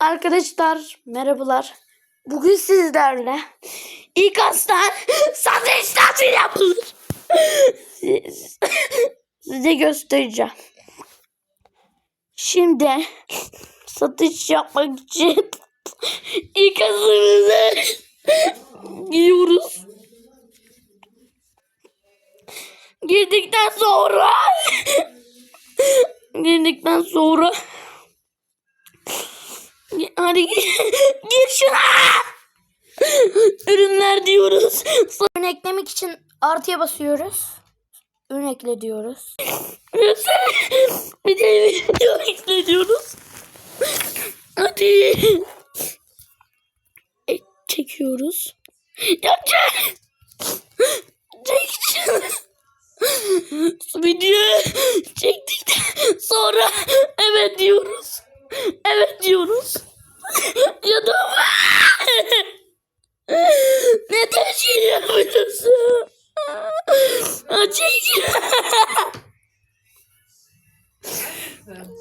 Arkadaşlar merhabalar. Bugün sizlerle ilk aslan satış nasıl yapılır? Siz- Size göstereceğim. Şimdi satış yapmak için ilk aslanımızı giyiyoruz. Girdikten sonra girdikten sonra Hadi gir, şuna. Ürünler diyoruz. Ürün eklemek için artıya basıyoruz. Ürün ekle diyoruz. Bir de video ekle diyoruz. Hadi. E, çekiyoruz. Ya çek. Çek şunu. Video çektikten sonra evet diyoruz. Evet diyoruz. Ya da neden şey yapıyorsun? Çek.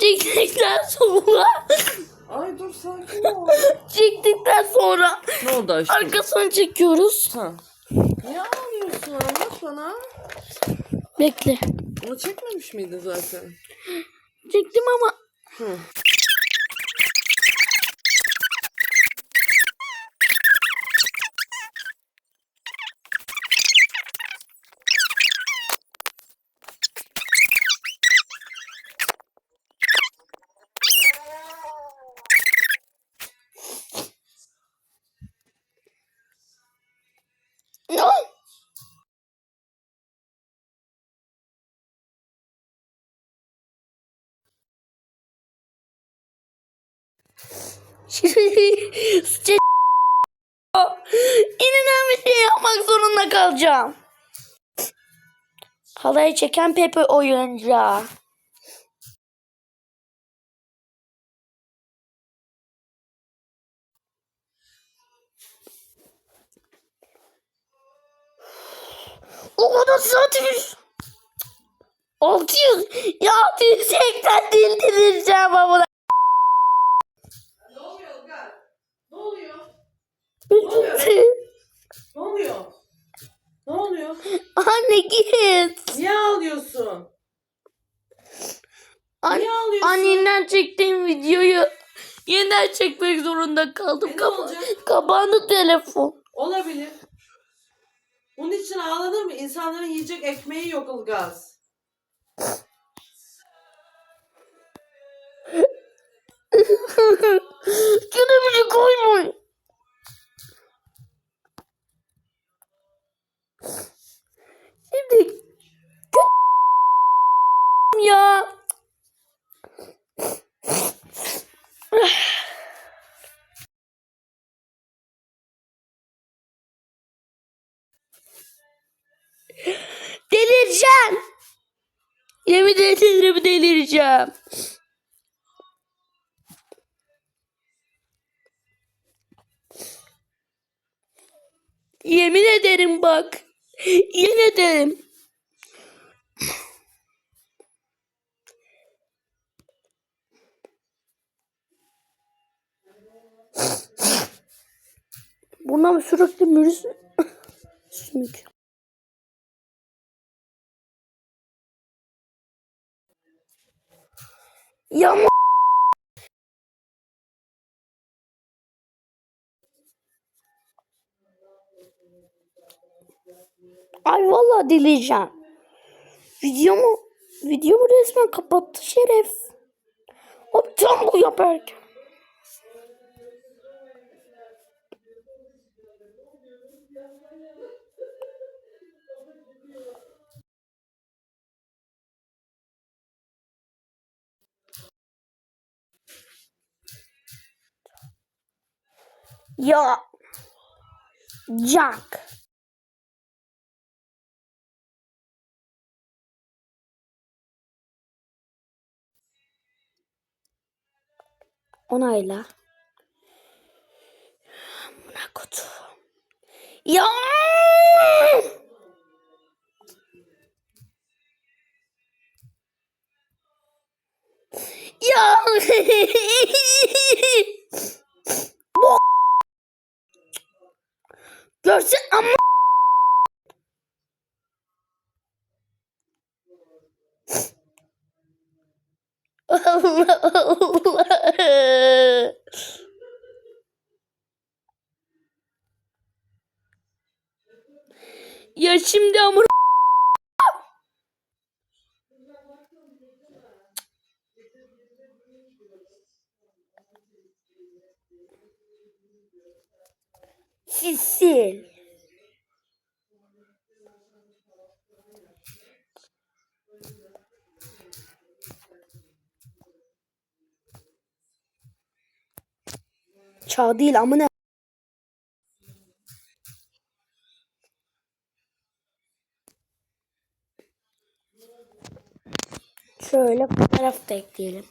Çektikten sonra Ay dur sakin ol. çektikten sonra ne oldu aşkım? arkasını çekiyoruz. Ha. Niye ağlıyorsun? Anlat bana. Bekle. Onu çekmemiş miydin zaten? Çektim ama Hı. İninen bir şey yapmak zorunda kalacağım. Halayı çeken Pepe oyuncağı. O kadar satmış. 600 ya 680 dildireceğim ama. Ne oluyor gel? Ne oluyor? Anne Ne oluyor? Ne oluyor? git. Niye ağlıyorsun? An Niye ağlıyorsun? annenden çektiğim videoyu yeniden çekmek zorunda kaldım. E, Kapa- kapandı telefon. Olabilir. Bunun için ağlanır mı? İnsanların yiyecek ekmeği yok Ilgaz. Ya. Delireceğim. Yemin ederim delireceğim. Yemin ederim bak. Yemin ederim. Bundan sürekli mürüz sümük. Ya ama- Ay vallahi dileyeceğim. Videomu videomu resmen kapattı şeref. Hop tam bu yaparken. Ya Jack. Onayla. Buna kutu. Ya! Ya! Görsün ama. Allah Allah. Ya şimdi amına Sisil. Çağ değil amına. Şöyle fotoğraf da ekleyelim.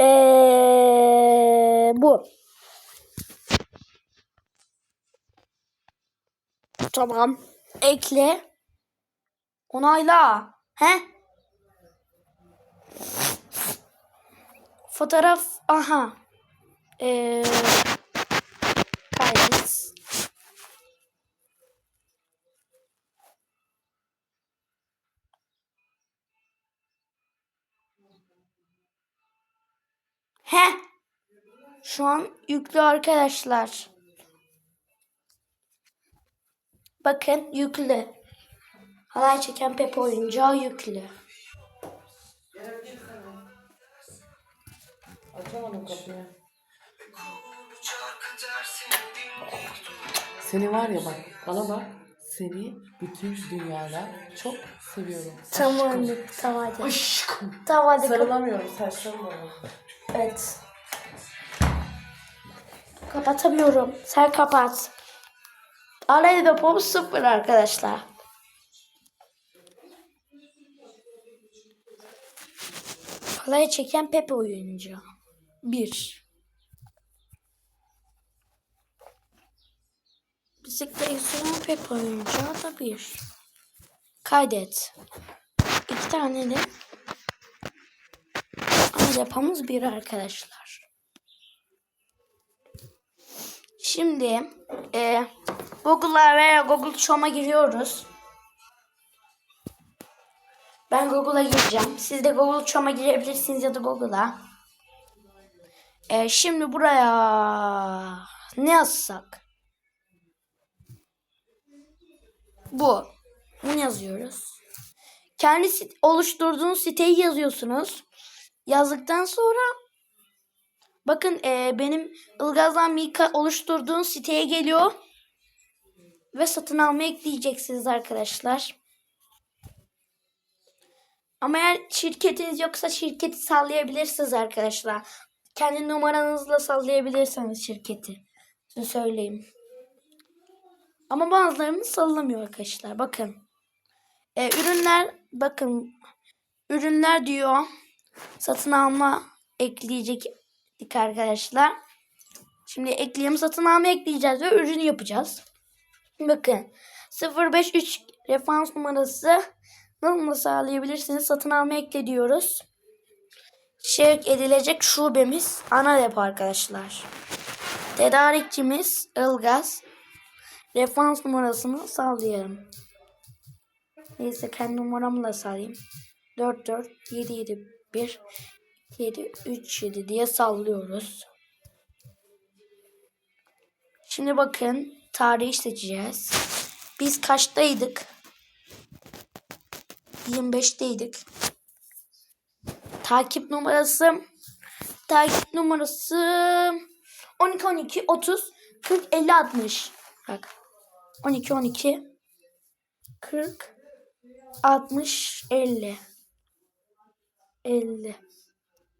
Ee, bu. Tamam. Ekle. Onayla. He? Fotoğraf. Aha. Ee, kaydet. He. Şu an yüklü arkadaşlar. Bakın yüklü. Halay çeken Pepe oyuncağı yüklü. Açamadım kapıyı. Seni var ya bak, bana bak. Seni bütün dünyada çok seviyorum. Tamam tamam hadi. Aşkım. Tamam hadi. Sarılamıyorum, saçlarım var. Evet. Kapatamıyorum. Sen kapat. Arayı da pop sıfır arkadaşlar. Halaya çeken Pepe oyuncu. Bir. Bisiklet süren Pepe oyuncağı da bir. Kaydet. İki tane de ama yapamız bir arkadaşlar. Şimdi e, Google'a veya Google Chrome'a giriyoruz. Ben Google'a gireceğim. Siz de Google Chrome'a girebilirsiniz ya da Google'a. E, şimdi buraya ne yazsak? Bu. Bunu yazıyoruz. Kendi oluşturduğunuz siteyi yazıyorsunuz. Yazdıktan sonra bakın e, benim Ilgaz'dan Mika oluşturduğum siteye geliyor. Ve satın almaya ekleyeceksiniz arkadaşlar. Ama eğer şirketiniz yoksa şirketi sallayabilirsiniz arkadaşlar. Kendi numaranızla sallayabilirsiniz şirketi. Size söyleyeyim. Ama bazılarını sallamıyor arkadaşlar. Bakın. E, ürünler bakın ürünler diyor satın alma ekleyecektik arkadaşlar. Şimdi ekleyelim satın alma ekleyeceğiz ve ürünü yapacağız. Bakın 053 referans numarası nasıl sağlayabilirsiniz? Satın alma ekle diyoruz. Şevk edilecek şubemiz ana depo arkadaşlar. Tedarikçimiz Ilgaz. Referans numarasını sağlayalım. Neyse kendi numaramı da sallayayım. 44771 737 diye sallıyoruz. Şimdi bakın tarihi seçeceğiz. Biz kaçtaydık? 25'teydik. Takip numarası takip numarası 12 12 30 40 50 60. Bak. 12 12 40 60 50 50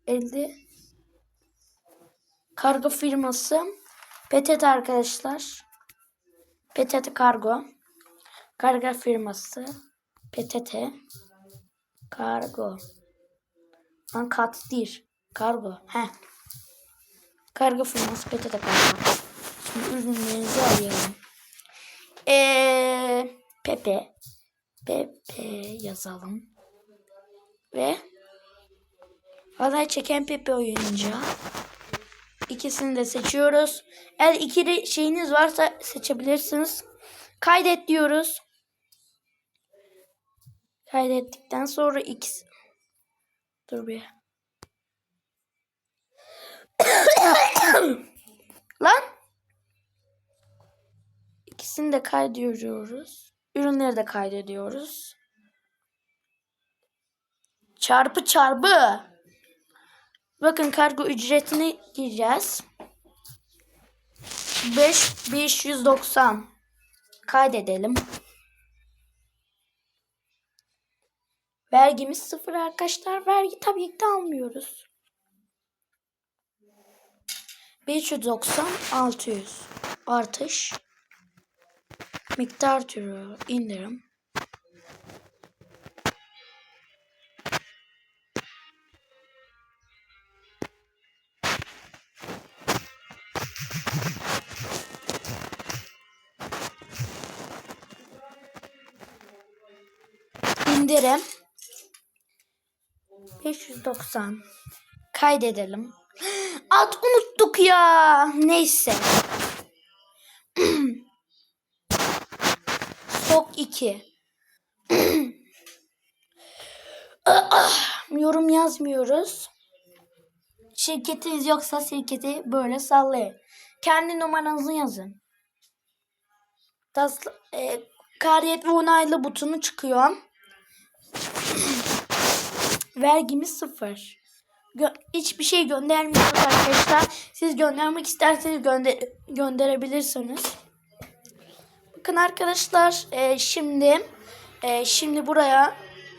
50 Kargo firması PTT arkadaşlar. PTT Kargo. Kargo firması PTT Kargo. Lan katlir. Kargo. He. Kargo firması PTT Kargo. Şimdi ürünlerinizi arayalım. Eee Pepe. Pepe yazalım. Ve halay çeken Pepe oyuncağı. İkisini de seçiyoruz. Eğer ikili şeyiniz varsa seçebilirsiniz. Kaydet diyoruz. Kaydettikten sonra ikisi... Dur bir. Lan. İkisini de kaydediyoruz. Ürünleri de kaydediyoruz. Çarpı çarpı. Bakın kargo ücretini gireceğiz. 5 590 kaydedelim. Vergimiz sıfır arkadaşlar. Vergi tabii ki de almıyoruz. 590 600 artış miktar türü indirim indirim 590 kaydedelim. Ad unuttuk ya. Neyse. Stok 2. Yorum yazmıyoruz. Şirketiniz yoksa şirketi böyle sallayın. Kendi numaranızı yazın. Tasla, e, kariyet ve onaylı butonu çıkıyor. Vergimiz sıfır. Gö- hiçbir şey göndermiyoruz arkadaşlar. Siz göndermek isterseniz gönder gönderebilirsiniz. Bakın arkadaşlar e, şimdi e, şimdi buraya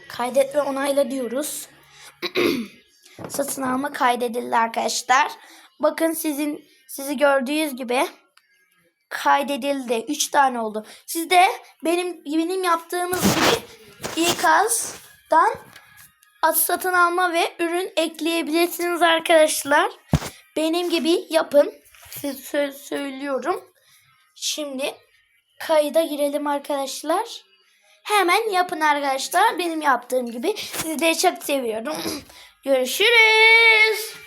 kaydet ve onayla diyoruz. Satın alma kaydedildi arkadaşlar. Bakın sizin sizi gördüğünüz gibi kaydedildi. 3 tane oldu. Siz de benim benim yaptığımız gibi ikazdan at satın alma ve ürün ekleyebilirsiniz arkadaşlar. Benim gibi yapın. Size sö- söylüyorum. Şimdi kayıda girelim arkadaşlar. Hemen yapın arkadaşlar. Benim yaptığım gibi. Sizi de çok seviyorum. Görüşürüz.